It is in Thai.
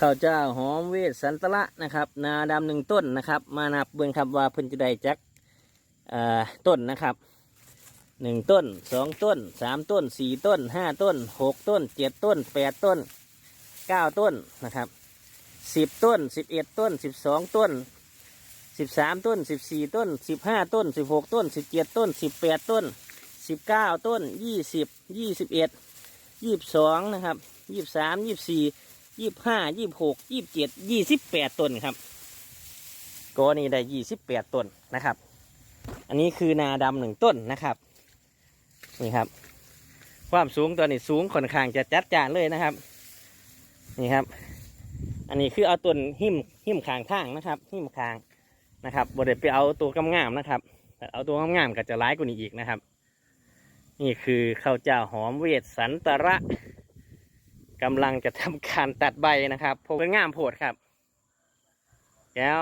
ข้าวเจ้าหอมเวสสันตละนะครับ นาดำหนึ่งต้นนะครับ มานับเบิ่งครับว่าเพิ่นจะได้จักต้นนะครับหนึ่งต้นสองต้นสามต้นสี่ต้นห้าต้นหกต้นเจ็ดต้นแปดต้นเก้าต้นนะครับสิบต้นสิบเอ็ดต้นสิบสองต้นสิบสามต้นสิบสี่ต้นสิบห้าต้นสิบหกต้นสิบเจ็ดต้นสิบแปดต้นสิบเก้าต้นยี่สิบยี่สิบเอ็ดยี่สิบสองนะครับยี่สิบสามยี่สิบสี่ ยี่ห้ายี่หกยี่เจ็ดยี่สิบแปดต้นครับก็นี่ได้ยี่สิบแปดต้นนะครับ อันนี้คือนาดำหนึ่งต้นนะครับนี่ครับ ความสูงตัวนี้สูงค่อนข้างจะจัดจานเลยนะครับ นี่ครับ อันนี้คือเอาต้นหิมหิมขางข้างนะครับหิมขางนะครับบดเด็ไปเอาตัวกำงามนะครับแต่เอาตัวกำงามๆก็จะร้ายกว่านี้อีกนะครับ นี่คือข้าวเจ้าหอมเวทสันตระ กำลังจะทำการตัดใบนะครับผมงามโพดครับ แล้ว